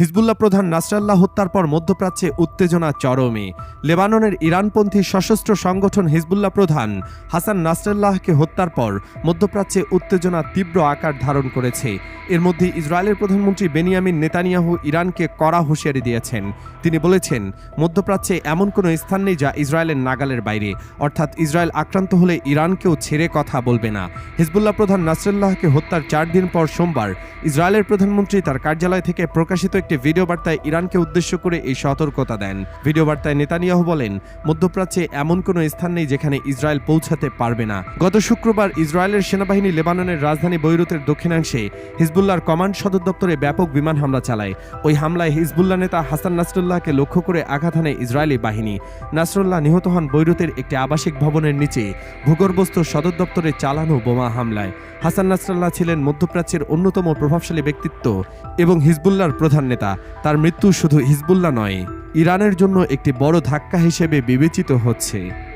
Hezbollah প্রধান Nasrallah হত্যার পর মধ্যপ্রাচ্যে উত্তেজনা চরমে। লেবাননের ইরানপন্থী সশস্ত্র সংগঠন হিজবুল্লাহ প্রধান হাসান নাসরাল্লাহকে হত্যার পর মধ্যপ্রাচ্যে উত্তেজনা তীব্র আকার ধারণ করেছে। এর মধ্যে ইসরায়েলের প্রধানমন্ত্রী বেনিয়ামিন নেতানিয়াহু ইরানকে কড়া হুঁশিয়ারি দিয়েছেন। তিনি বলেছেন, মধ্যপ্রাচ্যে এমন কোনো স্থান নেই যা ইসরায়েলের নাগালের বাইরে। অর্থাৎ ইসরায়েল আক্রান্ত হলে ইরানকেও ছেড়ে কথা বলবে না। হিজবুল্লাহ প্রধান নাসরুল্লাহকে হত্যার চার দিন পর সোমবার ইসরায়েলের প্রধানমন্ত্রী তার কার্যালয় থেকে প্রকাশিত একটি ভিডিও বার্তায় ইরানকে উদ্দেশ্য করে এই সতর্কতা দেন। ভিডিও বার্তায় নেতানিয়াহু বলেন, মধ্যপ্রাচ্যে এমন কোনো স্থান নেই যেখানে ইসরায়েল পৌঁছাতে পারবে না। গত শুক্রবার ইসরায়েলের সেনাবাহিনী লেবাননের রাজধানী বৈরুতের দক্ষিণাংশে হিজবুল্লাহর কমান্ড সদর দপ্তরে ব্যাপক বিমান হামলা চালায়। ওই হামলায় হিজবুল্লাহ নেতা হাসান নাসরুল্লাহকে লক্ষ্য করে আঘাত হানে ইসরায়েলি বাহিনী। নাসরুল্লাহ নিহত হন বৈরুতের একটি আবাসিক ভবনের নিচে, ভূগর্ভস্থ সদর দপ্তরে চালানো বোমা হামলায়। হাসান নাসরাল্লাহ ছিলেন মধ্যপ্রাচ্যের অন্যতম প্রভাবশালী ব্যক্তিত্ব এবং হিজবুল্লাহর প্রধান নেতা। তার মৃত্যু শুধু হিজবুল্লাহ নয় ইরানের জন্য একটি বড় ধাক্কা হিসেবে বিবেচিত হচ্ছে।